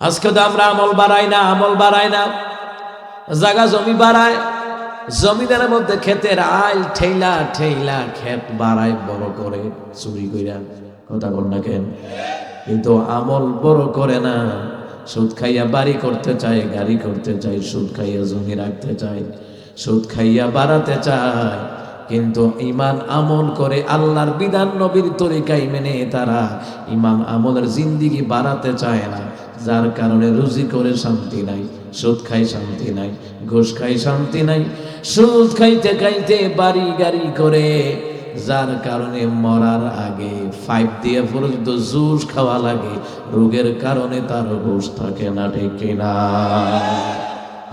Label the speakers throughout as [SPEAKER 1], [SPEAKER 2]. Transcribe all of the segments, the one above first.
[SPEAKER 1] আজকে তো আমরা আমল বাড়াই না, আমল বাড়াই না। জায়গা জমি বাড়ায়, জমিদারের মধ্যে ক্ষেতের আইল ঠেইলা ঠেইলা ক্ষেত বাড়ায় বড় করে, চুরি কইরা। কথা বল না কেন? কিন্তু আমল বড় করে না, সুদ খাইয়া বাড়ি করতে চায়, গাড়ি করতে চায়, সুদ খাইয়া জমি রাখতে চায়, সুদ খাইয়া বাড়াতে চায়। কিন্তু ইমান আমল করে আল্লাহর বিধান নবীর তরিকাই মেনে তারা ইমান আমলের জিন্দিগি বাড়াতে চায় না। যার কারণে রুজি করে শান্তি নাই, সুদ খাই শান্তি নাই, ঘুষ খাই শান্তি নাই, সুদ খাইতে খাইতে বাড়ি গাড়ি করে, যার কারণে মরার আগে ফাইভ দিয়ে পর্যন্ত জুস খাওয়া লাগে, রোগের কারণে তার হুশ থাকে না, ঠিক কিনা?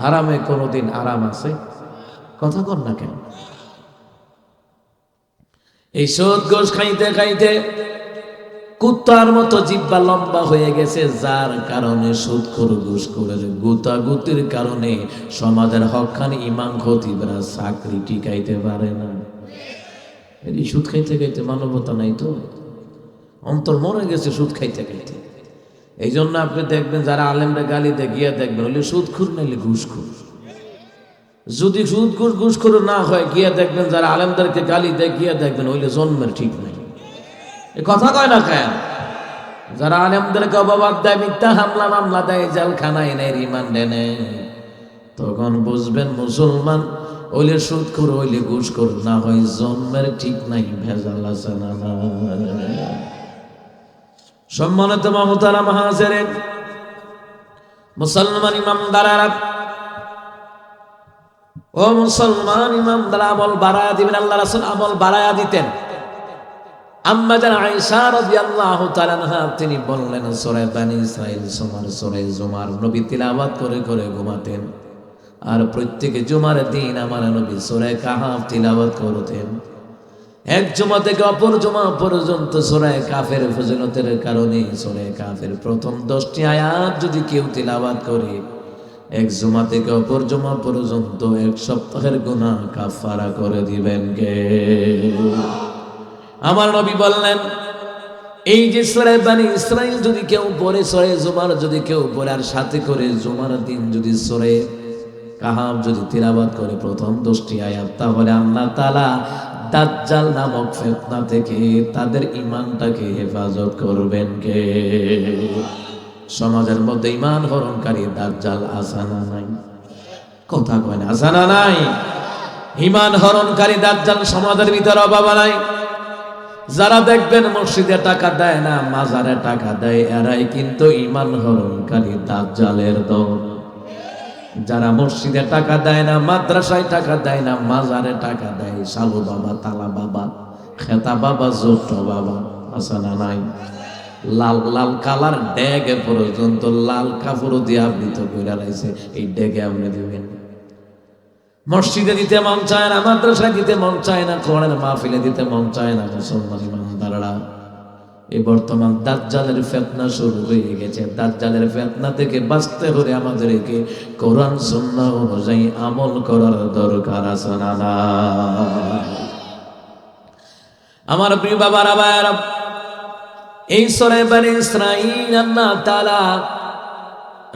[SPEAKER 1] আরামে কোনোদিন আরাম আছে? কথা কর না কেন? এই সুদ ঘোষ খাইতে খাইতে কুত্তার মতো জিব্বা লম্বা হয়ে গেছে, যার কারণে সুদ করে ঘুষ করে গুতাগুতির কারণে সমাজের হকখানি ইমাম খতিবরা চাকরি টিকাইতে পারে না। এই সুদ খাইতে খাইতে মানবতা নাই তো। অন্তর মরে গেছে সুদ খাইতে খাইতে। এই জন্য আপনি দেখবেন যারা আলেমরা গালিতে গিয়ে দেখবেন হলে সুদ খুর নাইলে ঘুষ খুর। যদি সুদ, ঘুষ ঘুষ না হয়, গিয়ে দেখবেন যারা আলেমদেরকে গালি দেয় গিয়ে দেখবেন, হইলে জন্মের ঠিক নাই। কথা কয় না কেন? যারা আলেমদেরকে অবাবাদ দেয়, মিথ্যা হামলা মামলা দেয়, জেলখানায় নেই রিমান্ডে নেয়। তখন বুঝবেন মুসলমান, ওইলে সুদ কর, ওইলে ঘুষ কর, না হয় জন্মের ঠিক নাই, ভেজাল আছে না সম্মানিত মমতারা মহাজের মুসলমান ইমামদারারা, ও মুসলমান ইমামদারা, আমল বাড়ায়া দিবেন, আল্লাহ রাসূল আমল বাড়ায়া দিতেন। আম্মা আয়েশা রাদিয়াল্লাহু তাআলা তিনি বললেন, সূরা বানি ইসরাইল সুমার সূরা জুমার। নবী তিলাওয়াত করে করে ঘুমাতেন। আর প্রত্যেকে জুমার দিন আমার নবী সূরা কাহাফ তিলাওয়াত করতেন। এক জমা থেকে অপর জমা পর্যন্ত সোরায় কাফের ফজিলতের কারণে সোরায় কাফের প্রথম দশটি আয়াত যদি কেউ তিলাবাত করে, এক জমা থেকে অপর জমা পর্যন্ত এক সপ্তাহের গুণা কাফারা করে দিবেন কে? আমার নবী বললেন, এই যে সোরায় বানি ইসরাইল যদি কেউ পড়ে সরে জুমার যদি কেউ পরে, আর সাথে করে জুমার দিন যদি সরে কাহাব যদি তিলাবাত করে প্রথম দশটি আয়াত, তাহলে আল্লাহ তালা দাজ্জাল নামক ফেতনা থেকে তাদের ইমানটাকে হেফাজত করবেন কে? সমাজের মধ্যে ইমান হরণকারী দাজ্জাল আসানা নাই। কথা কয় না, আসানা নাই? ইমান হরণকারী দাজ্জাল সমাজের ভিতরে অভাব নাই। যারা দেখবেন মসজিদে টাকা দেয় না, মাজারে টাকা দেয়, এরাই কিন্তু ইমান হরণকারী দাজ্জালের দল। যারা মসজিদে টাকা দেয় না, মাদ্রাসায় টাকা দেয় না, মাজারে টাকা দেয় সালু বাবা, তালা বাবা, খেতা বাবা জোট বাবা, আছে না নাই? লাল লাল কালার ড্যাগে পর্যন্ত লাল কাপড় দিয়ে আবৃত করে লাইছে, এই ড্যাগে আপনি দিবেন। মসজিদে দিতে মন চায় না, মাদ্রাসায় দিতে মন চায় না কোরআনের মাহফিলে দিতে মন চায় না মুসলমান ইমানদাররা। এই বর্তমান দাজ্জালের ফেতনা শুরু হয়ে গেছে। দাজ্জালের ফেতনা থেকে বাঁচতে হলে আমাদেরকে কোরআন, সুন্নাহ অনুযায়ী আমল করার দরকার আছে না আমার প্রিয় বাবার আবার এই সরে বানি ইসরাইল আল্লাহ তাআলা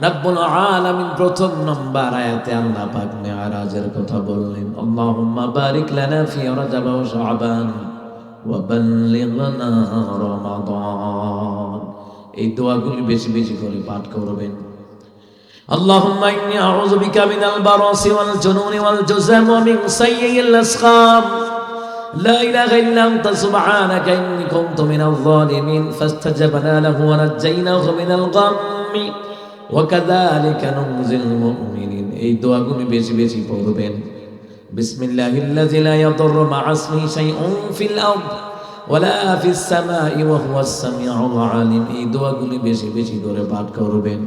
[SPEAKER 1] রাব্বুল আলামিন প্রথম নম্বর আয়াতে আল্লাহ পাক মেরাজের কথা বললেন আল্লাহুম্মা বারিক লানা ফি রাজাব ওয়া শাবান وبلغنا رمضان এই দোয়াগুলি বেশি বেশি করে পাঠ করবেন اللهم إني أعوذ بك من البراس والجنون والجزام ومن سيء الأسقام لا إله إلا أنت سبحانك إني كنت من الظالمين فاستجبنا له ونجيناه من الغم এই দোয়াগুলো বেশি বেশি পড়বেন। বিসমিল্লাহিল্লাযী পাঠ করবেন।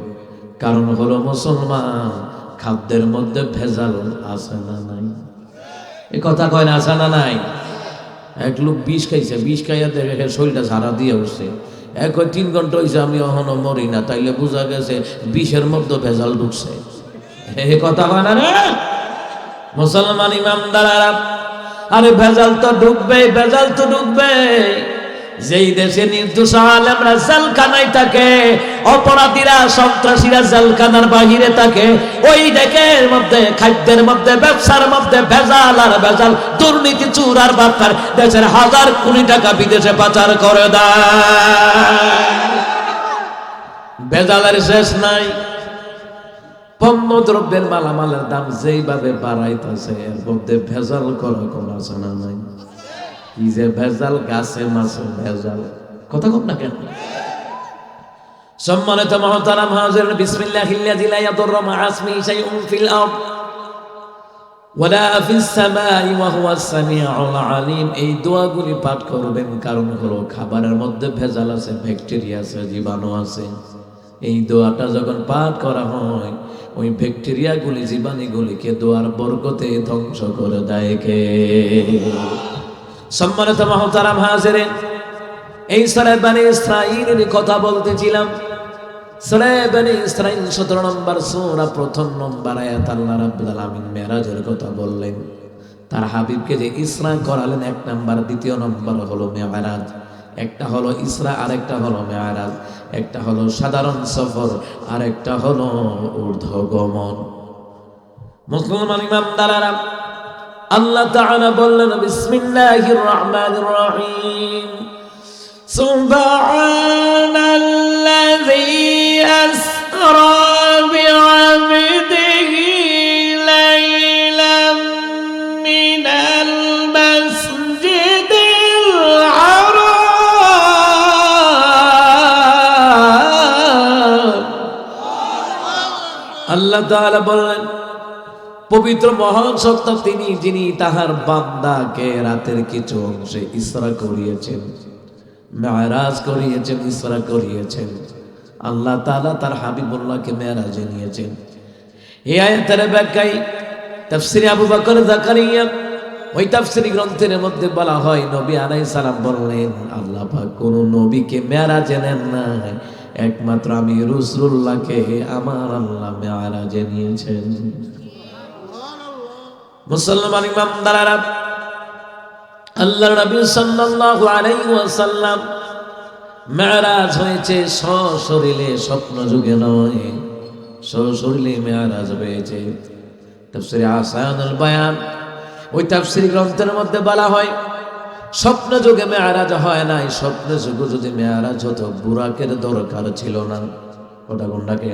[SPEAKER 1] কারণ হলো মুসলমান, খাদ্যের মধ্যে ভেজাল আছে না নাই? এ কথা কয় না আছে না নাই? এক লোক বিষ খাইছে, বিষ খাইয়া দেখে শরীরটা ঝাড়া দিয়ে উঠছে। এক তিন ঘণ্টা হয়েছে আমি এখনও মরি না, তাইলে বোঝা গেছে বিষের মধ্যে ভেজাল ঢুকছে। এ কথা বানা রে? মুসলমান ইমামদারা আরে ভেজাল তো ঢুকবে ভেজাল তো ঢুকবে যেই দেশে নির্দোষ আলেমরা জেলখানায় থাকে, অপরাধীরা সন্ত্রাসীরা জেলখানার বাহিরে থাকে, ওই দেশের মধ্যে, খাদ্যের মধ্যে, ব্যবসার মধ্যে ভেজাল আর ভেজাল, দুর্নীতি, চুর আর বাটপার, দেশের হাজার কোটি টাকা বিদেশে পাচার করে দেয়। ভেজালের শেষ নাই। পণ্য দ্রব্যের মালামালের দাম যেইভাবে বাড়াইতেছে, এর মধ্যে ভেজাল করা কোন আছে না নাই। কি যে ভেজাল, গাছে মাছে ভেজাল। কথা কম না কেন? সম্মানিত মহতারাম হাজির বিসমিল্লাহ ইল্লাযী লা ইয়াদুররু মা আসমি শাইউন ফিল আরদ এই দোয়াগুলি পাঠ করবেন কারণ হলো খাবারের মধ্যে ভেজাল আছে, ব্যাকটেরিয়া আছে, জীবাণু আছে। এই দোয়াটা যখন পাঠ করা হয়, ওই ব্যাকটেরিয়াগুলি, জীবাণুগুলিকে দোয়ার বরকতে ধ্বংস করে দেয় কে? সম্মানিত মহতারাম হাজিরেন, এই সরে বানি ইসরাইলের কথা বলতেছিলাম। সরে বানি ইসরাইল সতেরো নম্বর সূরা প্রথম নম্বর আয়াত আল্লাহ রাব্বুল আলামিন মেরাজের কথা বললেন। তার হাবিবকে যে ইসরা করালেন, এক নাম্বার, দ্বিতীয় নম্বর হলো মেয়ারাজ একটা হলো ইসরা, আরেকটা হলো মেয়ারাজ একটা হলো সাধারণ সফর, আরেকটা হলো ঊর্ধ্বগমন। মুসলমান ইমামদারেরা আল্লাহ তাআলা বললেন, বিসমিল্লাহির রহমানির রহিম। সুবহানাল্লাযী আসরা বি'আবদিহি লাইলাম মিনাল মাসজিদিল হারাম আল্লাহ তাআলা বললেন পবিত্র মহান সত্তা তিনি, যিনি তাহার বান্দাকে রাতের কিছু অংশে ইসরা করিয়েছেন, মেয়ারাজ করিয়েছেন ইসরা করিয়েছেন। আল্লাহ তাআলা তার হাবিবুল্লাহকে মেয়ারাজে নিয়েছেন। এই আয়াতের ব্যাখ্যায় তাফসিরে আবু বকর জাকারিয়া ওই তাফসিরি গ্রন্থের মধ্যে বলা হয়, নবী আলাইহিস সালাম বললেন, আল্লাহ পাক কোন নবীকে মেয়ারাজে নেন না একমাত্র আমি রসুল্লাহকে আমার আল্লাহ মেয়ারাজে নিয়েছেন। মুসলমান ইমাম দালারা আল্লাহ নবী সাল্লাল্লাহু আলাইহি ওয়াসাল্লাম মেরাজ হয়েছে, সশরীরে স্বপ্ন যুগে নয়, সশরীরে মেরাজ হয়েছে। তাফসিরে আসায়ানুল বায়ান, ওই তাফসিরি গ্রন্থের মধ্যে বলা হয়, স্বপ্ন যুগে মেয়ারাজ হয় নাই, স্বপ্ন যুগে যদি মেয়ারাজ হতো, বুরাকের দরকার ছিল না। ওটা কোনটাকে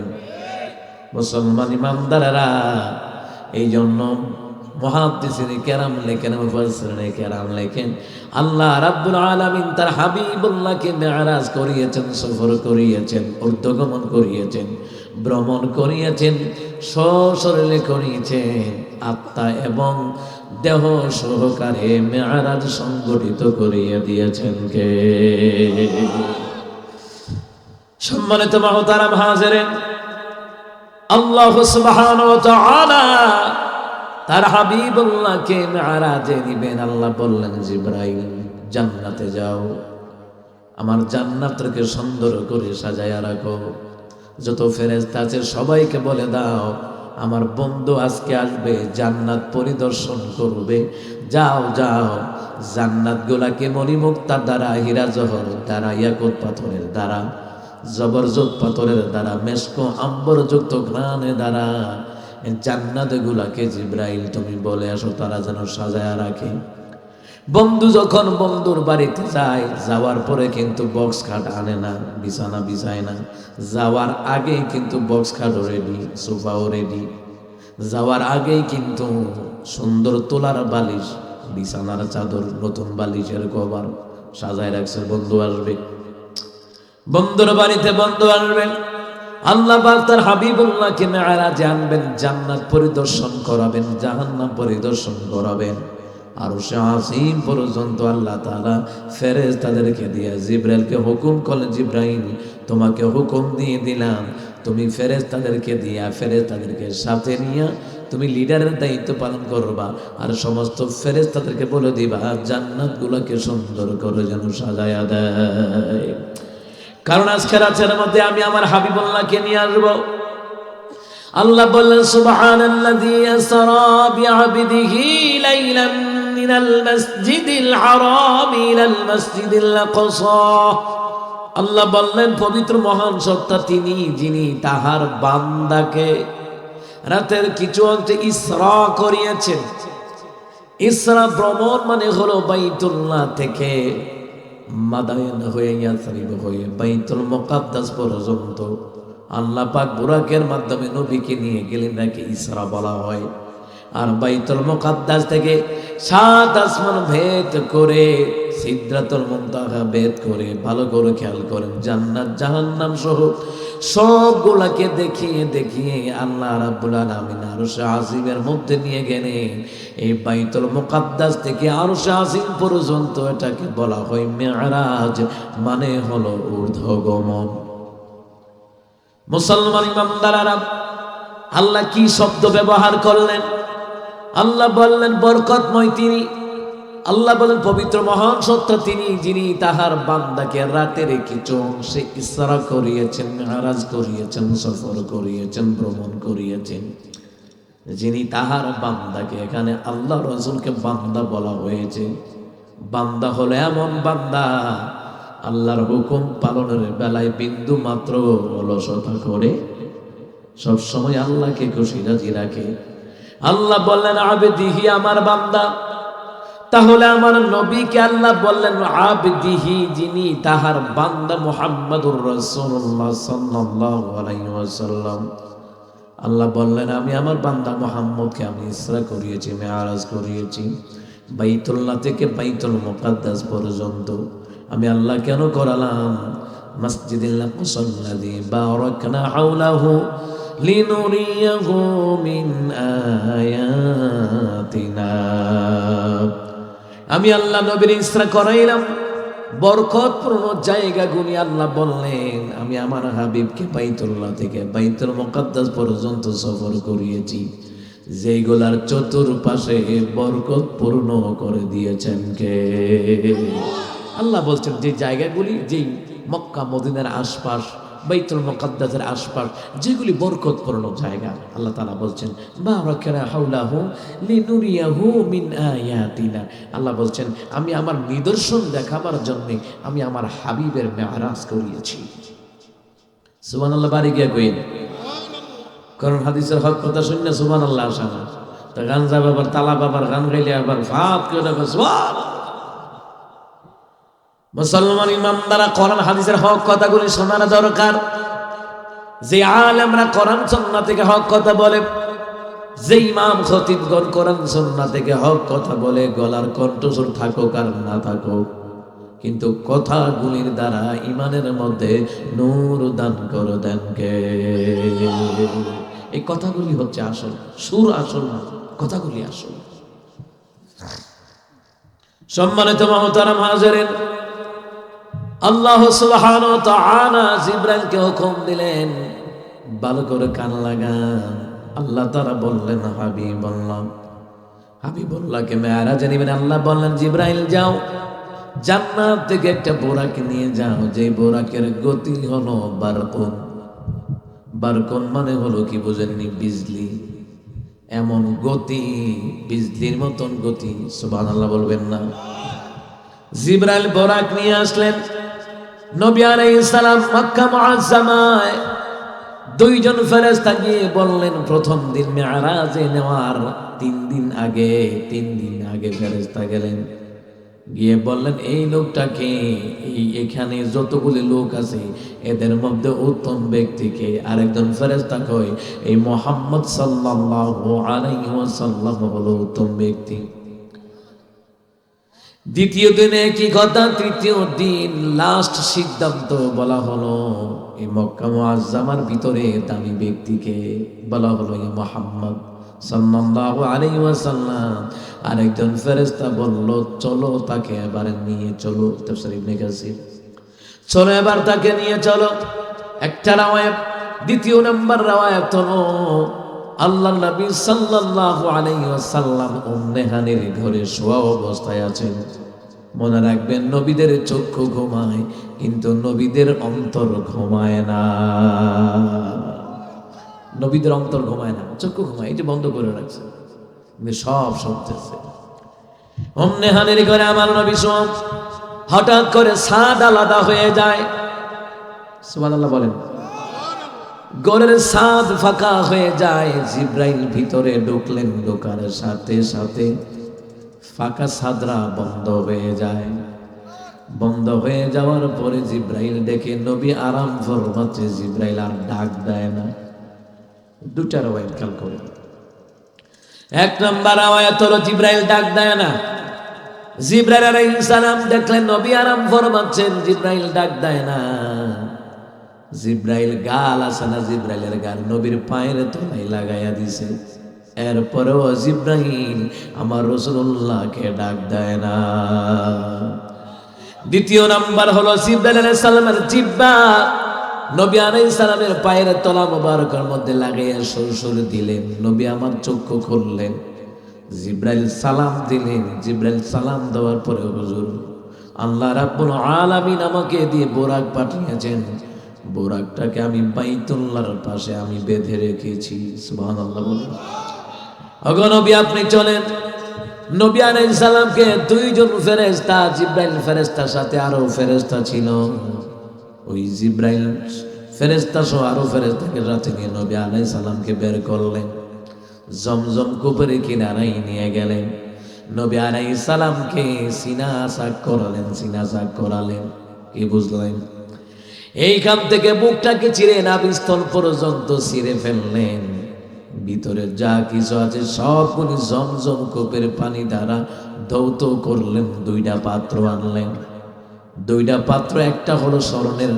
[SPEAKER 1] মুসলমান ইমামদারেরা এই জন্য মহাদ্দিসিনে কেরাম লেখেন, মুফাসসিরিনে কেরাম লেখেন, আল্লাহ রাব্বুল আলামিন তার হাবিবুল্লাহকে মেরাজ করিয়েছেন, সফর করিয়েছেন, ঊর্ধ্বগমন করিয়েছেন, ভ্রমণ করিয়েছেন, সশরীরে করিয়েছেন, আত্মা এবং দেহ সহকারে মেয়ারাজ সংগঠিত করিয়ে দিয়েছেন কে? সম্মানিত মহতারাম হাজেরেন, আল্লাহ সুবহানাহু ওয়া তার হাবিবুল্লাহকে মেয়ারাজে নিবেন আল্লাহ বললেন, জিব্রাইল, জান্নাতে যাও। আমার জান্নাতকে সুন্দর করে সাজায়া রাখো। যত ফেরেশতা আছে সবাইকে বলে দাও, আমার বন্ধু আজকে আসবে, জান্নাত পরিদর্শন করবে। যাও যাও। জান্নাত গুলাকে মণিমুক্তার দ্বারা, হীরা জহর দ্বারা ইয়াকুত পাথরের দ্বারা, জবরজত পাথরের দ্বারা মেসকো আম্বরযুক্ত ঘ্রাণে দ্বারা জান্নাত গুলাকে জিব্রাইল তুমি বলে আসো, তারা যেন সাজায়া রাখে। বন্ধু যখন বন্ধুর বাড়িতে যায়, যাওয়ার পরে কিন্তু বক্স খাট আনে না, বিছানা বিছায় না। যাওয়ার আগেই কিন্তু বক্স খাটও রেডি সোফাও রেডি যাওয়ার আগেই কিন্তু সুন্দর তোলার বালিশ, বিছানার চাদর, নতুন বালিশের কভার সাজায় রাখছে, বন্ধু আসবে। বন্ধুর বাড়িতে বন্ধু আসবে। আল্লাহ তার হাবিবুল্লাহকে মেয়ারাজে আনবেন, জান্নাত পরিদর্শন করাবেন, জাহান্নাম পরিদর্শন করাবেন। আর আসিম পর্যন্ত আল্লাহ তাআলা ফেরেজ তাদেরকে দিয়ে জিব্রাইলকে হুকুম করলেন, জিব্রাইল, তোমাকে হুকুম দিয়ে দিলাম। তুমি ফেরেজ তাদেরকে দিয়া ফেরেজ তাদেরকে সাথে নিয়ে তুমি লিডারের দায়িত্ব পালন করবা। আর সমস্ত ফেরেজ তাদেরকে বলে দিবা জান্নাত গুলাকে সুন্দর করে যেন সাজায়া দেয়। কারণ আজকে রাতের মধ্যে আমি আমার হাবিবুল্লাহকে নিয়ে আসব। আল্লাহ বললেন, সুবহানাল্লাযী আল্লাহ বললেন, পবিত্র মহান সত্তা তিনি, যিনি তাহার বান্দাকে রাতের কিছু অংশে ইসরা করিয়েছেন। ইসরা ভ্রমণ মানে হলো বাইতুল্লাহ থেকে মাদায়ন হয়ে ইয়াসরিব হয়ে বাইতুল মুকাদ্দাস পর্যন্ত আল্লাহ পাক বুরাকের মাধ্যমে নবীকে নিয়ে গেলেন নাকি ইসরা বলা হয়। আর বাইতুল মুকাদ্দাস থেকে সাত আসমান ভেদ করে সিদ্ধাতুল মুনতাহা ভেদ করে, ভালো করে খেয়াল করেন, জান্নাত, জাহান্নাম সহ সবগুলাকে দেখিয়ে দেখিয়ে আল্লাহ রাব্বুল আলামিন আরশে আজিমের মধ্যে নিয়ে গেলেন। এই বাইতুল মুকাদ্দাস থেকে আরশে আজিম পর্যন্ত এটাকে বলা হয় মেরাজ মানে হলো ঊর্ধ্বগমন। মুসলমান ইমামদারারা আল্লাহ কি শব্দ ব্যবহার করলেন? আল্লাহ বললেন, বরকতময় তিনি। আল্লাহ বলেন, পবিত্র মহান সত্য তিনি, যিনি তাহার বান্দাকে রাতের কিছু অংশে ইসরা করিয়েছেন, মেহারাজ করিয়েছেন, সফর করিয়েছেন, ভ্রমণ করিয়েছেন। যিনি তাহার বান্দাকে, এখানে আল্লাহ রসুলকে বান্দা বলা হয়েছে। বান্দা হলো এমন বান্দা, আল্লাহর হুকুম পালনের বেলায় বিন্দু মাত্র অলসতা করে, সবসময় আল্লাহকে খুশি রাজি রাখে। আল্লাহ বললেন আবেদিহি আমার বান্দা। তাহলে আমার নবীকে আল্লাহ বললেন আবদিহি যিনি তাহার বান্দা মুহাম্মাদুর রাসূলুল্লাহ সাল্লাল্লাহু আলাইহি আল্লাহ বললেন, আমি আমার বান্দা মোহাম্মদকে আমি ইসরা করিয়েছি মেয়ারাজ করিয়েছি, বাইতুল্লাহ থেকে বাইতুল মুকাদ্দাস পর্যন্ত। আমি আল্লাহ কেন করালাম মসজিদুল্লাহ মুসাল্লাদি বারাকনা হাওলাহু লিনুরিয়াহু মিন আয়াতিনা। আমি আল্লাহ নবীর ইসরা করাইলাম, বরকতপূর্ণ জায়গাগুলি আল্লাহ বললেন, আমি আমার হাবিবকে বাইতুল্লাহ থেকে বাইতুল মুকাদ্দাস পর্যন্ত সফর করিয়েছি। যেগুলার চতুর্পাশে বরকত পূর্ণ করে দিয়েছেন কে? আল্লাহ বলছেন, যে জায়গাগুলি, যেই মক্কা মদিনার আশপাশ বাইতুল মুকাদ্দাসের আশপাশ, যেগুলি বরকতপূর্ণ জায়গা। আল্লাহ তাআলা বলছেন মিন আয়াতিনা। আল্লাহ বলছেন, আমি আমার নিদর্শন দেখাবার জন্য আমি আমার হাবিবের মেয়ারাজ করিয়েছি। সুবহানাল্লাহ, বাড়ি গিয়া কইন কারণ হাদিসের হক কথা শুনলে সুবহানাল্লাহ আসা না। তা গাঞ্জা বাবার তালা বাবার গান গাইলে আবার ফাত করে মুসলমান ইমাম দ্বারা কোরআন, হাদিসের হক কথাগুলি শোনানো দরকার। যে আলেমরা কোরআন, সন্না থেকে হক কথা বলে, যে ইমাম খতিবগণ কোরআন, সন্না থেকে হক কথা বলে, গলার কণ্ঠস্বর থাকুক আর না থাকুক, কিন্তু কথাগুলির দ্বারা ইমানের মধ্যে নূর দান করে দেন কে? এই কথাগুলি হচ্ছে আসল, সুর আসল না, কথাগুলি আসল। সম্মানিত মহতারাম হাজারেন আল্লাহ সুবহান জিব্রাইলকে হুকুম দিলেন, ভালো করে কান লাগান। আল্লাহ তারা বললেন হাবি বললাম হাবিবুল্লাহ। হাবিবুল্লাহকে মেয়ারাজে নেবেন, আল্লাহ বললেন, জিব্রাইল যাও, জান্নাত থেকে একটা বোরাকে নিয়ে যাও। যে বোরাকের গতি হলো বারকন। বারকন মানে হলো কি বোঝেননি, বিজলি। এমন গতি, বিজলির মতন গতি, সুবহানাল্লাহ বলবেন না। জিব্রাইল বোরাক নিয়ে আসলেন। নবী দুইজন ফেরেশতা গিয়ে বললেন, প্রথম দিন মেয়ারাজে নেওয়ার তিন দিন আগে, তিন দিন আগে ফেরেশতা গেলেন। গিয়ে বললেন, এই লোকটাকে এই এখানে যতগুলি লোক আছে, এদের মধ্যে উত্তম ব্যক্তিকে আরেকজন ফেরেশতা কয়, এই মোহাম্মদ সাল্লাল্লাহু আলাইহি ওয়াসাল্লাম হলো উত্তম ব্যক্তি। দ্বিতীয় দিনে কি কথা তৃতীয় দিন লাস্ট সিদ্ধান্ত বলা হলো, এই মক্কা ভিতরে দামি ব্যক্তিকে বলা হলো, এই মোহাম্মদ ফেরেশতা চলো তাকে নিয়ে চলো। চলো এবার তাকে নিয়ে চলো। একটা দ্বিতীয় নাম্বার রাওয়ায়াত হলো আল্লাহ নবী সাল্লাল্লাহু আলাইহি ওয়াসাল্লাম উম্মে হানির ঘরে শোয়া অবস্থায় আছেন। মনে রাখবেন, নবীদের চক্ষু ঘুমায়, কিন্তু নবীদের অন্তর ঘুমায় না। নবীদের অন্তর ঘুমায় না, চক্ষু ঘুমায় এটা বন্ধ করে রাখছে। সব শুনতেছে অমনে হানির ঘরে আমার নবী সোম হঠাৎ করে সাদ আলাদা হয়ে যায়। সুবহানাল্লাহ বলেন। গরের সাদ ফাঁকা হয়ে যায়। জিব্রাইল ভিতরে ঢুকলেন ঢোকার সাথে সাথে। ফাঁকা সাদরা বন্ধ হয়ে যায়। বন্ধ হয়ে যাওয়ার পরে জিব্রাইল ডেকে নবী আরাম ফরমাচ্ছে জিব্রাইল আর ডাক দেয় না। দুটার ওয়াইট খেয়াল করে। এক নম্বর আওয়ায়াত হলো জিব্রাইল ডাক দেয় না। জিব্রাইল আলাইহিস সালাম দেখলেন নবী আরাম ফরমাচ্ছেন, জিব্রাইল ডাক দেয় না। জিব্রাইল গাল আছে না জিব্রাইলের গাল? নবীর পায়ের তলায় লাগাইয়া দিছে। এরপরেও জিব্রাইল আমার রসুল্লাহকে ডাক দেয় না। দ্বিতীয় নাম্বার হলো জিব্রাইল আলাইহিস সালামের জিব্বা। নবী আলাইহিস সালামের পায়ের তলা মোবারকের মধ্যে লাগাইয়া সুর দিলেন। নবী আমার চক্ষু খুললেন। জিব্রাইল সালাম দিলেন। জিব্রাইল সালাম দেওয়ার পরে হুজুর, আল্লাহ রাব্বুল আলামিন আমাকে দিয়ে বোরাক পাঠিয়েছেন। বোরাকটাকে আমি বাইতুল্লাহর পাশে আমি বেঁধে রেখেছি, সুবহানাল্লাহ বলুন। ওগো আপনি চলেন। নবী আলাইহিস সালামকে দুইজন ফেরেশতা, জিব্রাইল ফেরেশতার সাথে আরও ফেরেশতা ছিল। ওই জিব্রাইল ফেরেশতা সহ আরও ফেরেশতাকে রাতে নিয়ে নবী আলাইহিস সালামকে বের করলেন। জমজম কুপুরে কিনারাই নিয়ে গেলেন। নবী আলাইহিস সালামকে সিনা সাক করালেন, সিনা সাক করালেন। কি বুঝলেন? এইখান থেকে বুকটাকে চিরে নাবিস্তল পর্যন্ত ছিঁড়ে ফেললেন। ভিতরে যা কিছু আছে সবগুলি জমজম কূপের পানি দ্বারা ধৌত করলেন, দুইটা পাত্র আনলেন। দুইটা পাত্র, একটা হলো স্মরণের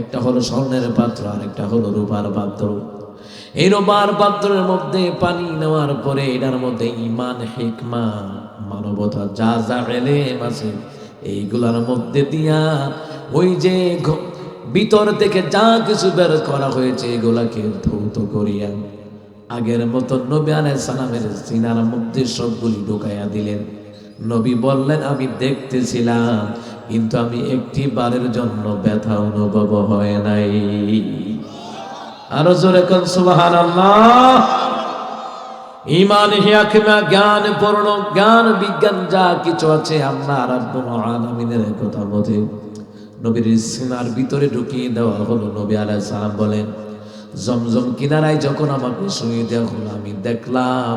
[SPEAKER 1] একটা হলো স্বর্ণের পাত্র, আর একটা হলো রূপার পাত্র। এই রূপার পাত্রের মধ্যে পানি নেওয়ার পরে এটার মধ্যে ইমান হিকমা, মানবতা যা যা এলেম আছে, এইগুলার মধ্যে দিয়া ওই যে ভিতর থেকে যা কিছু বের করা হয়েছে এগুলাকে ধৌত করিয়া আগের মতো নবী আলাইহিস সালামের সিনার মধ্যে সবগুলি ঢুকাইয়া দিলেন। নবী বললেন, আমি দেখতেছিলাম, কিন্তু আমি একটি বারের জন্য ব্যথা অনুভব হয় নাই। আরও জোরে কোন, সুবহানাল্লাহ। ইমান হিয়াকিমা, জ্ঞান পূর্ণ, জ্ঞান বিজ্ঞান যা কিছু আছে আল্লাহ রাব্বুল আলামিনের কথা মতে নবীর সিনার ভিতরে ঢুকিয়ে দেওয়া হলো। নবী আলাইহিস সালাম বলেন, জমজম কিনারায় যখন আমাকে শুয়ে দেওয়া হলো আমি দেখলাম,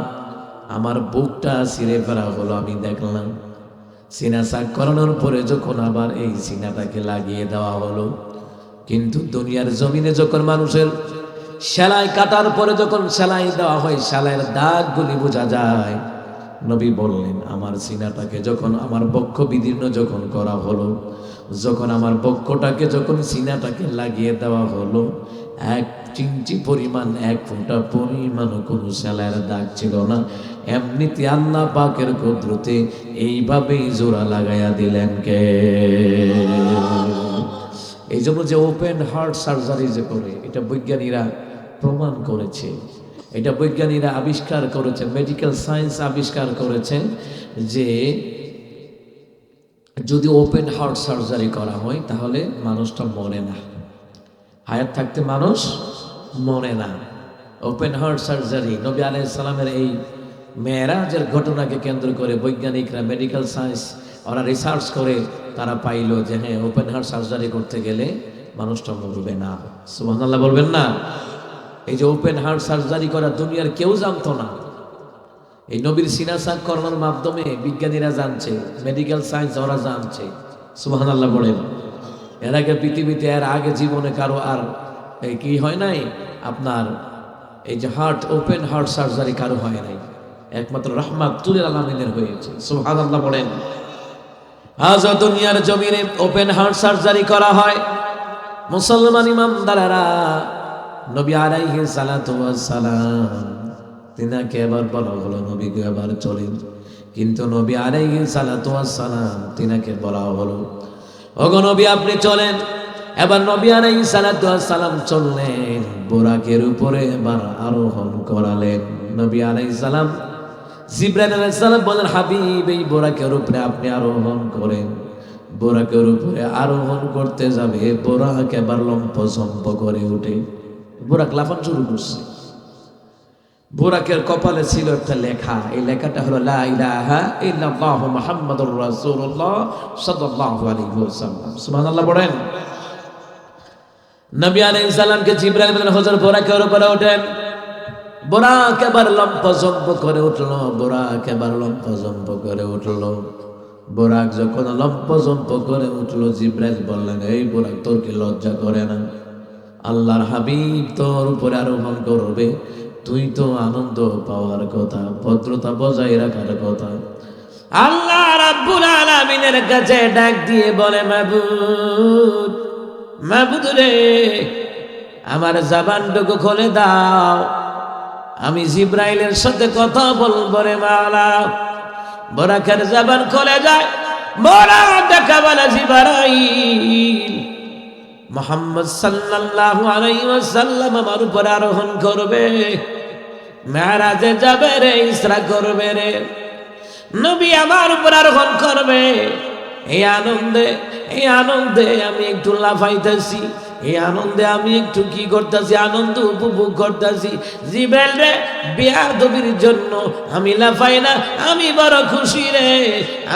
[SPEAKER 1] আমার বুকটা ছিঁড়ে ফেরা হলো, আমি দেখলাম। সিনা সাক করানোর পরে যখন আবার এই সিনাটাকে লাগিয়ে দেওয়া হলো, কিন্তু দুনিয়ার জমিনে যখন মানুষের সেলাই কাটার পরে যখন সেলাই দেওয়া হয়, সেলাইয়ের দাগগুলি বোঝা যায়। নবী বললেন, আমার সিনাটাকে যখন, আমার বক্ষ বিদীর্ণ যখন করা হলো যখন আমার বক্ষটাকে যখন সিনাটাকে লাগিয়ে দেওয়া হলো, এক চিঞ্চি পরিমাণ, এক ফোঁটা পরিমাণও কোনো সেলাইয়ের দাগ ছিল না। এমনিতে আল্লাহ পাকের কুদরতে এইভাবেই জোড়া লাগাইয়া দিলেন কে? এই জন্য যে ওপেন হার্ট সার্জারি যে করে, এটা বৈজ্ঞানিকরা প্রমাণ করেছে। এটা বৈজ্ঞানিকরা আবিষ্কার করেছেন মেডিকেল সায়েন্স আবিষ্কার করেছেন যে যদি ওপেন হার্ট সার্জারি করা হয়, তাহলে মানুষটা মরে না। হায়াত থাকতে মানুষ মরে না। ওপেন হার্ট সার্জারি নবী আলাইসালামের এই মেয়েরাজের ঘটনাকে কেন্দ্র করে বৈজ্ঞানিকরা মেডিকেল সায়েন্স ওরা রিসার্চ করে, তারা পাইলো যে হ্যাঁ ওপেন হার্ট সার্জারি করতে গেলে মানুষটা মরবে না। সুবহানাল্লাহ বলবেন না? এই যে ওপেন হার্ট সার্জারি করা দুনিয়ার কেউ জানতো না। এই নবীর সিনাসাক করানোর মাধ্যমে বিজ্ঞানীরা জানছে মেডিকেল সায়েন্স ওরা জানছে। সুবাহান আল্লাহ বলেন, এর আগে পৃথিবীতে এর আগে জীবনে কারও আর কি হয় নাই? আপনার এই যে হার্ট ওপেন হার্ট সার্জারি কারও হয় নাই। একমাত্র রহমাত তুলের আলমিনের হয়েছে। সুহান আল্লাহ বলেন, আজ দুনিয়ার জমিনে ওপেন হার্ট সার্জারি করা হয়। মুসলমান ইমামদারেরা নবী আলাইহি সালাম তিনাকে এবার বলা হলো, নবীকে এবার চলেন কিন্তু নবী আলাইহি সালাতু সালাম তিনাকে বলা হলো, ওগো নবী, আপনি চলেন। এবার নবী আলাইহি সালাতু সালাম চললেন, বোরাকের উপরে এবার আরোহণ করালেন। নবী আলাইহিস সালাম, জিব্রাইল আলাইহিস সালাম বলেন, হাবিব, এই বোরাকের উপরে আপনি আরোহণ করেন। বোরাকের উপরে আরোহণ করতে যাবে, বোরাক এবার লম্প সম্প করে উঠে। বোরাক লাফান শুরু করছে। বোরাকের কপালে ছিল একটা লেখা। এই লেখাটা হলো, লা ইলাহা ইল্লাল্লাহু মুহাম্মাদুর রাসূলুল্লাহ সাল্লাল্লাহু আলাইহি ওয়াসাল্লাম। পড়েন। নবী আলাইহিস সালামকে জিবরাইল বলেন, হুজুর বোরাকের উপরে ওঠেন। বোরাক এবার লম্পজম্প করে উঠল, বোরাক এবার লম্পজম্প করে উঠল। বোরাক যখন লম্পজম্প করে উঠল, জিব্রাইল বললেন, এই বোরাক, তোর কি লজ্জা করে না? আল্লাহর হাবিব তোর উপরে আরোহণ করবে তুই তো আনন্দ পাওয়ার কথা, ভদ্রতা বজায় রাখার কথা। আল্লাহ রাব্বুল আলামিনের কাছে ডাক দিয়ে বলে, মাবুদ মাবুদ রে, আমার জাবানটুকু খুলে দাও। আমি জিব্রাইলের সাথে কথা বলব রে মাওলা। বরাকের জাবান খুলে যায়। বড়া দেখা বলে জিব্রাইল মোহাম্মদ সাল্লাল্লাহু আলাইহি ওয়াসাল্লাম আমার উপর আরোহণ করবে। মেরাজে যাবে রে ইসরা করবে রে। নবী আমার উপর আরোহণ করবে। এই আনন্দে এই আনন্দে আমি একটু লাফাইতেছি। এই আনন্দে আমি একটু কি করতেছি, আনন্দ উপভোগ করতেছি। জিবেল রে, বিয়াদবির জন্য আমি লাফাই না, আমি বড় খুশি রে।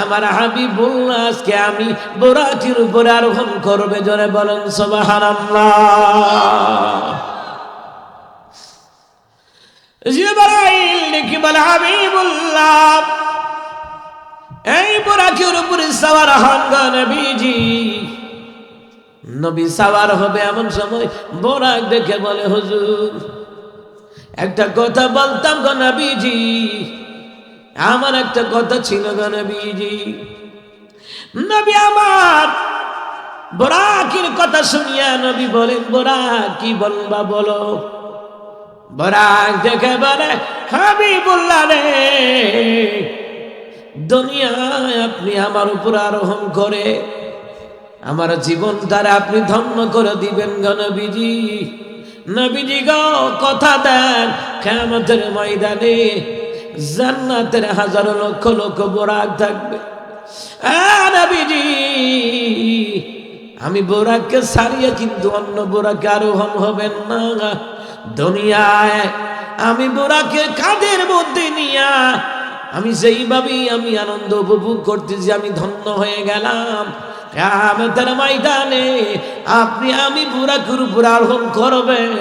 [SPEAKER 1] আমার হাবিবুল্লাহ, আজকে আমি বোরাকির উপরে আরোহণ করবে, জোরে বলেন সুবহানাল্লাহ। জিবরাইল দেখি বলে হাবিবুল্লাহ? এই বোরাকির উপরে সাওয়ার হন গো নবীজি। নবী সাওয়ার হবে এমন সময়, বোরাক দেখে বলে, হুজুর, একটা কথা বলতাম গো নবীজি। আমার একটা কথা ছিল গো নবীজি। নবী আমার বোরাকির কথা শুনিয়া নবী বলেন, বোরাক, কি বলবা বলো? বরাক দেখে বলে, হাবিবুল্লাহ রে, দুনিয়ায় আপনি আমার উপর আরোহণ করে আমার জীবন দ্বারা আপনি ধন্য করে দিবেন গো নবীজি। গো, কথা দেন কেমতের ময়দানে জান্নাতের হাজারো লক্ষ লক্ষ বোরাক থাকবে। আমি বোরাককে সারিয়ে কিন্তু অন্য বোরাকে আরোহণ হবেন না। দুনিয়ায় আমি বোরাকে কাদের মধ্যে নিয়া আমি সেইভাবেই আমি আনন্দ উপভোগ করতেছি, আমি ধন্য হয়ে গেলাম। ময়দানে আপনি, আমি পুরা কুরুপুর আরোহণ করবেন।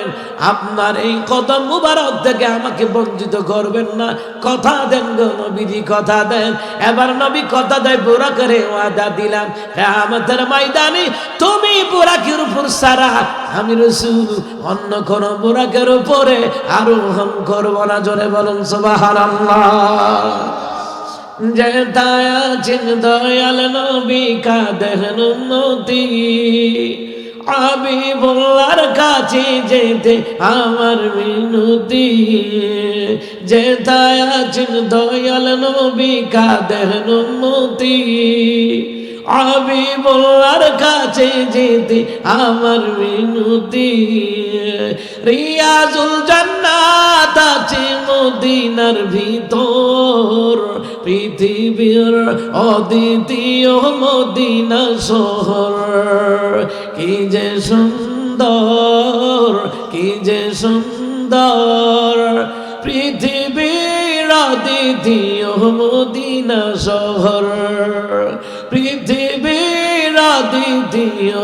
[SPEAKER 1] আপনার এই কদম মুবারক থেকে আমাকে বঞ্চিত করবেন না। কথা দেন গো নবীজি, কথা দেন। এবার নবী কথা দেয়, বুড়া করে ওয়াদা দিলাম। কিয়ামতের ময়দানে তুমি বুড়াকের উপর সারা আমি রসুল, অন্য কোন বুড়াকের উপরে আরোহণ করব না। জোরে বলুন জয় দয়া চিন দয়াল নবী কা দেহন মতি আবি বলার কাছে যেতে আমার মিনতি। যে দয়া চিন দয়াল নবী কা দেহন মতি আবি বলার কাছে যেতে আমার মিনতি। রিয়াজুল জান্নাত আছে মদিনার ভিতর। পৃথিবীর অদ্বিতীয় মদিনা শহর। কি যে সুন্দর, কি যে সুন্দর। পৃথিবীর অদ্বিতীয় মদিনা শহর। পৃথিবীর অদ্বিতীয়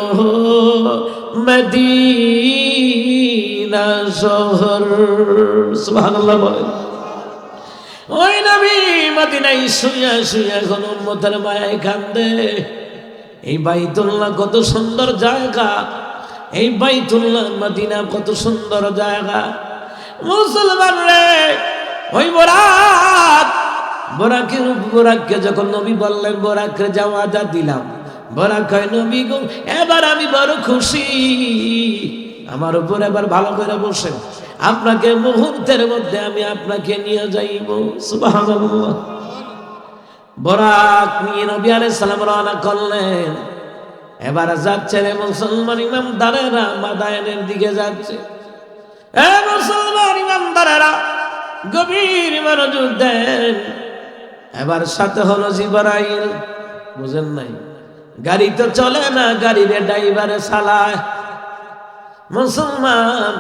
[SPEAKER 1] মদিনা শহর। সুবহানাল্লাহ বলেন। ওই নবী মদিনায় শুয়া শুয়া এখন উম্মতের মায়ায় কান্দে, এই বাইতুল্লাহ কত সুন্দর জায়গা, এই বাইতুল্লাহ মদিনা কত সুন্দর জায়গা। মুসলমান রে, ওই বরাক বরাকের বরাককে যখন নবী বললেন, বরাককে যাওয়া যা দিলাম। বরাক হয় নবী গো, এবার আমি বড় খুশি। আমার উপর এবার ভালো করে বসেন। আপনাকে মুহূর্তের মধ্যে আমি আপনাকে নিয়ে যাইব। বরাক নিয়ে নবী আলাইহিস সালাম রওনা করলেন। এবার যাচ্ছে রে মুসলমান ইমাম দারেরা মাদায়নের দিকে যাচ্ছে। এ মুসলমান ইমাম দারেরা গভীর মনোযোগ দেন। এবার সাথে হলো জিবরাইল। বুঝেন নাই? গাড়ি তো চলে না, গাড়ির ড্রাইভারে চালায় মুসলমান,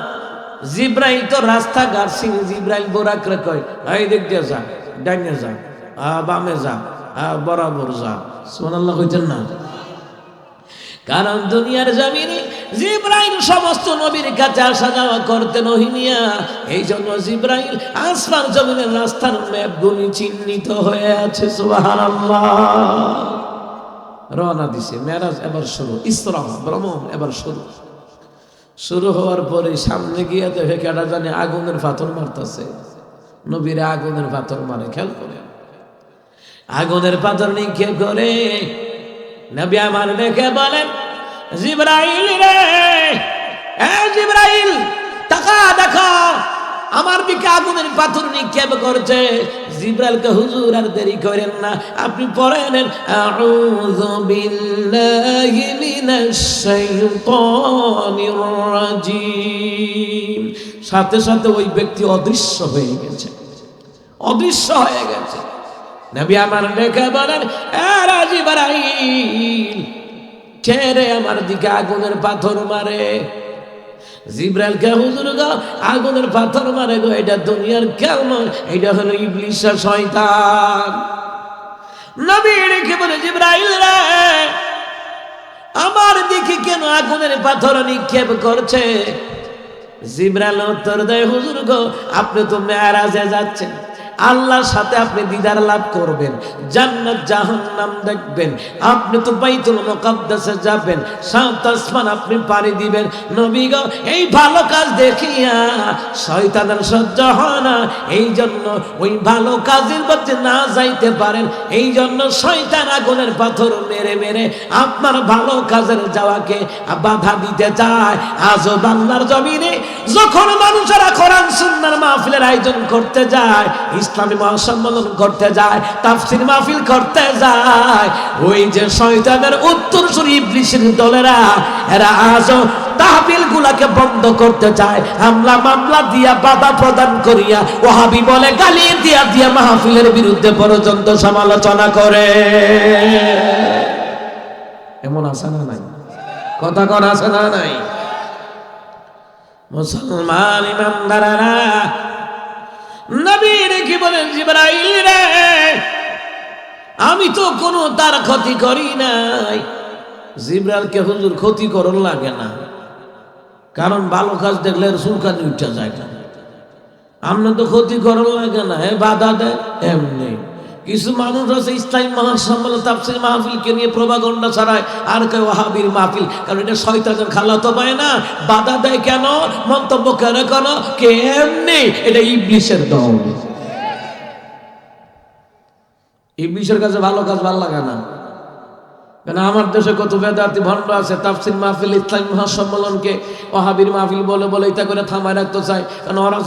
[SPEAKER 1] জিব্রাইল তো রাস্তা গার্সিং জিব্রাইল বোরাকরে কয় দিক দিয়ে যা, ডাইনে যা বামে যা বরাবর যা। সুবহানাল্লাহ কইতেন না। কারণ দুনিয়ার জমিনে জিব্রাইল সমস্ত নবীর কাছে আসা যাওয়া করতেন ওহিনিয়া এই জন্য জিব্রাইল আসমান জমিনের রাস্তার ম্যাপগুলি চিহ্নিত হয়ে আছে, সুবহানাল্লাহ। রওনা দিছে, মেরাজ এবার শুরু, ইসরা, ভ্রমণ এবার শুরু। শুরু হওয়ার পরে সামনে গিয়ে দেখে কেটা জানে আগুনের পাথর মারতেছে। নবীরা আগুনের পাথর মারে, খেয়াল করে আগুনের পাথর নিক্ষেপ করে নবী আমার দেখে বলেন, জিব্রাইল রে জিব্রাইল, তাকা দেখো আমার দিকে আগুনের পাথর নিক্ষেপ করছে। জিব্রাইলকে হুজুর আর দেরি করেন না। আপনি পড়ে নেন আউযু বিল্লাহি মিনাশ শাইতানির রাজিম। সাথে সাথে ওই ব্যক্তি অদৃশ্য হয়ে গেছে। অদৃশ্য হয়ে গেছে। নবী আমার দেখে বলেন রাজি বারাইল ছেড়ে আমার দিকে আগুনের পাথর মারে? জিব্রাইল কে, হুজুর গো, আগুনের পাথর মারে গো, এটা দুনিয়ার কেমন এটা হলো ইবলিশ শয়তান। নবী রেখে বলে, জিব্রাইল রে, আমার দিকে কেন আগুনের পাথর নিক্ষেপ করছে? জিব্রাইল উত্তর দেয়, হুজুর গো, আপনি তো মেয়ারাজে যাচ্ছেন। আল্লাহর সাথে আপনি দিদার লাভ করবেন, জান্নাত জাহান্নাম দেখবেন, আপনি তো বাইতুল মুকাদ্দাসে যাবেন, সাত আসমান আপনি পাড়ি দিবেন, নবী এই ভালো কাজ দেখিয়া শয়তানের সহ্য হয় না এই জন্য ওই ভালো কাজের মধ্যে না যাইতে পারেন এই জন্য শয়তান আগুনের পাথর মেরে মেরে আপনার ভালো কাজের যাওয়াকে বাধা দিতে চায়। আজও বাংলার জমিনে যখন মানুষেরা কোরআন, সুন্নার মাহফিলের আয়োজন করতে যায় ইসলামী মহাসম্মেলন করতে যায়, তাফসির মাহফিল করতে যায়। ওই যে শয়তানের উত্তর সুরি ইবলিসের দলেরা, এরা আজও তাহবিল গুলাকে বন্ধ করতে চায়। হামলা মামলা দিয়া বাধা প্রদান করিয়া ওহাবি বলে, গালি দিয়া দিয়া মাহফিলের বিরুদ্ধে পর্যন্ত সমালোচনা করে। এমন আছে না নাই? কথা কর আছে না নাই? মুসলমান ইমানদারারা বলেন জিব্রাইল রে, আমি তো কোনো তার ক্ষতি করি নাই। জিব্রাইলকে হুজুর ক্ষতি করন লাগে না। কারণ ভালো কাজ দেখলে সুলকানি উঠা যায় না। আমরা তো ক্ষতি করন লাগে না, এ বাধা দেয় এমনি। কিছু মানুষ আছে ইসলামী মহাসম্মেলন, তাফসির মাহফিলকে নিয়ে প্রভাগণ্ডা ছাড়ায়, আর কেউ ওয়াহাবির মাহফিল, কারণ এটা শয়তানের খালা তো পায় না। বাধা দেয় কেন? মন্তব্য কেন কেন কে এমনি এটা ইবলিশের দল। ইবলিশের কাছে ভালো কাজ ভালো লাগে না। কেন আমার দেশে কত বেদার্থী ভণ্ড আছে, তাফসির মাহফিল, ইসলামী মহাসম্মেলনকে ওহাবির মাহফিল বলে বলে এটা করে থামায় রাখতে চায়। কারণ ওরা